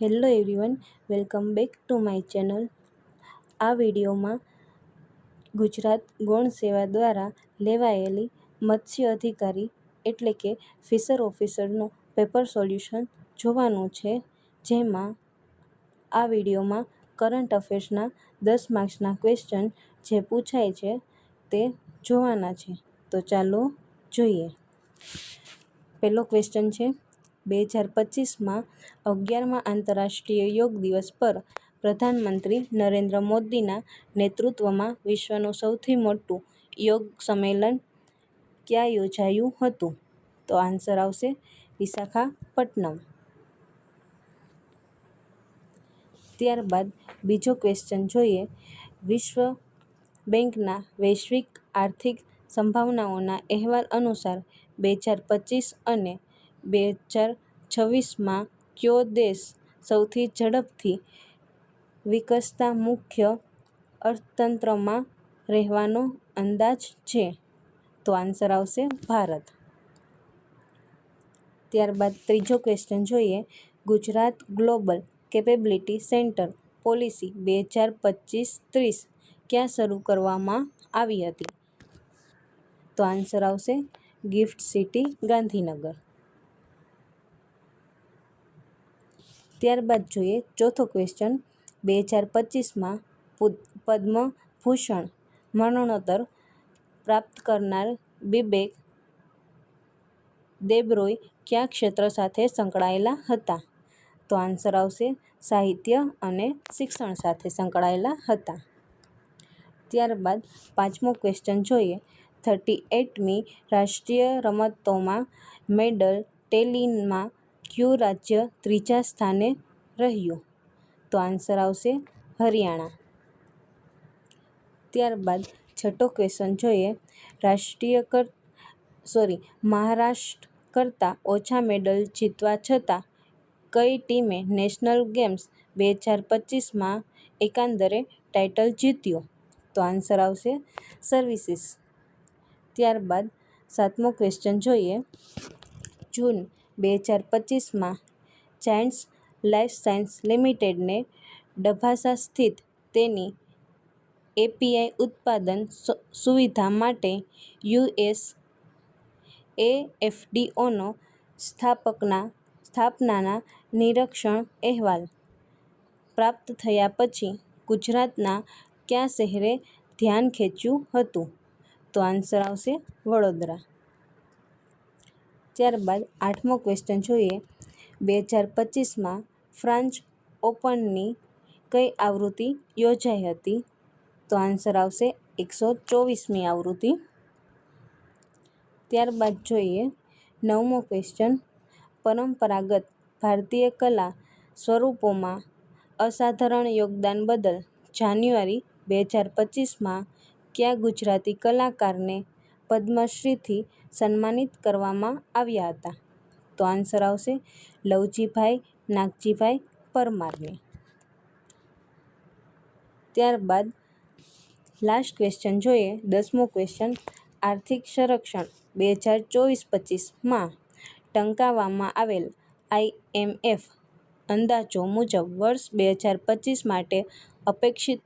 Hello everyone, welcome back to my channel. આ વિડીયોમાં ગુજરાત ગૌણ સેવા દ્વારા લેવાયેલી મત્સ્ય અધિકારી એટલે કે ફિશર ઓફિસરનું પેપર સોલ્યુશન જોવાનું છે, જેમાં આ વિડીયોમાં કરંટ અફેર્સના દસ માર્ક્સના ક્વેશ્ચન જે પૂછાય છે તે જોવાના છે. તો ચાલો જોઈએ. પહેલો ક્વેશ્ચન છે બે હજાર પચીસમાં અગિયારમા આંતરરાષ્ટ્રીય યોગ દિવસ પર પ્રધાનમંત્રી નરેન્દ્ર મોદીના નેતૃત્વમાં વિશ્વનું સૌથી મોટું યોગ સંમેલન ક્યાં યોજાયું હતું? તો આન્સર આવશે વિશાખાપટ્ટનમ. ત્યારબાદ બીજો ક્વેશ્ચન જોઈએ. વિશ્વ બેંકના વૈશ્વિક આર્થિક સંભાવનાઓના અહેવાલ અનુસાર બે હજાર પચીસ અને બે હજાર છવ્વીસમાં કયો દેશ સૌથી ઝડપથી વિકસતા મુખ્ય અર્થતંત્રમાં રહેવાનો અંદાજ છે? તો આન્સર આવશે ભારત. ત્યારબાદ ત્રીજો ક્વેશ્ચન જોઈએ. Gujarat global capability centre policy બે હજાર પચીસ ત્રીસ ક્યાં શરૂ કરવામાં આવી હતી? તો આન્સર આવશે ગિફ્ટ સિટી ગાંધીનગર. ત્યારબાદ જોઈએ ચોથો ક્વેશ્ચન બે હજાર પચીસમાં પદ્મભૂષણ મરણોત્તર પ્રાપ્ત કરનાર બિબેક દેબરોય કયા ક્ષેત્ર સાથે સંકળાયેલા હતા? તો આન્સર આવશે સાહિત્ય અને શિક્ષણ સાથે સંકળાયેલા હતા. ત્યારબાદ પાંચમો ક્વેશ્ચન જોઈએ. થર્ટી એટમી રાષ્ટ્રીય રમતોમાં મેડલ ટેલીમાં કયું રાજ્ય ત્રીજા સ્થાને રહ્યું? તો આન્સર આવશે હરિયાણા. ત્યારબાદ છઠ્ઠો ક્વેશ્ચન જોઈએ. રાષ્ટ્રીય કર સોરી મહારાષ્ટ્ર કરતાં ઓછા મેડલ જીતવા છતાં કઈ ટીમે નેશનલ ગેમ્સ બે હજાર પચીસમાં એકંદરે ટાઇટલ જીત્યું? તો આન્સર આવશે સર્વિસીસ ત્યારબાદ સાતમો ક્વેશ્ચન જોઈએ. જૂન બે હજાર પચીસમાં જાયન્ટ્સ લાઇફ સાયન્સ લિમિટેડને ડભાસા સ્થિત તેની એપીઆઈ ઉત્પાદન સુવિધા માટે યુએસ એએફડીઓનો સ્થાપકના, સ્થાપનાના નિરીક્ષણ અહેવાલ પ્રાપ્ત થયા પછી ગુજરાતના કયા શહેરે ધ્યાન ખેંચ્યું હતું? તો આન્સર આવશે વડોદરા. ત્યારબાદ આઠમો ક્વેશ્ચન જોઈએ. બે હજાર પચીસમાં ફ્રાન્ચ ઓપનની કઈ આવૃત્તિ યોજાઈ હતી? તો આન્સર આવશે એકસો ચોવીસમી આવૃત્તિ. ત્યારબાદ જોઈએ નવમો ક્વેશ્ચન પરંપરાગત ભારતીય કલા સ્વરૂપોમાં અસાધારણ યોગદાન બદલ જાન્યુઆરી બે હજાર પચીસમાં કયા ગુજરાતી કલાકારને પદ્મશ્રીથી સન્માનિત કરવામાં આવ્યા હતા. તો આન્સર આવશે લવજીભાઈ નાગજીભાઈ પરમારને. ત્યારબાદ લાસ્ટ ક્વેશ્ચન જોઈએ. દસમો ક્વેશ્ચન, આર્થિક સંરક્ષણ બે હજાર ચોવીસ પચીસમાં ટંકાવવામાં આવેલ આઈએમએફ અંદાજો મુજબ વર્ષ બે હજાર પચીસ માટે અપેક્ષિત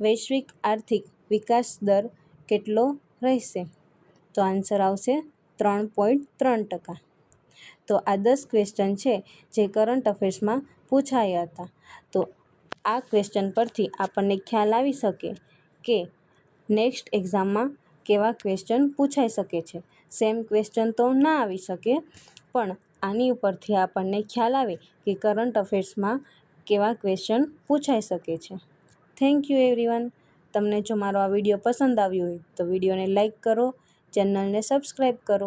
વૈશ્વિક આર્થિક વિકાસ દર કેટલો રહેશે? તો આન્સર આવશે ત્રણ પોઈન્ટ ત્રણ ટકા. તો આ દસ ક્વેશ્ચન છે જે કરંટ અફેર્સમાં પૂછાયા હતા. તો આ ક્વેશ્ચન પરથી આપણને ખ્યાલ આવી શકે કે નેક્સ્ટ એક્ઝામમાં કેવા ક્વેશ્ચન પૂછાઈ શકે છે. સેમ ક્વેશ્ચન તો ના આવી શકે, પણ આની ઉપરથી આપણને ખ્યાલ આવે કે કરંટ અફેર્સમાં કેવા ક્વેશ્ચન પૂછાઈ શકે છે. થેન્ક યુ એવરીવન તમને જો મારો આ વીડિયો પસંદ આવ્યો હોય તો વિડીયોને લાઇક કરો ચેનલને સબસ્ક્રાઈબ કરો.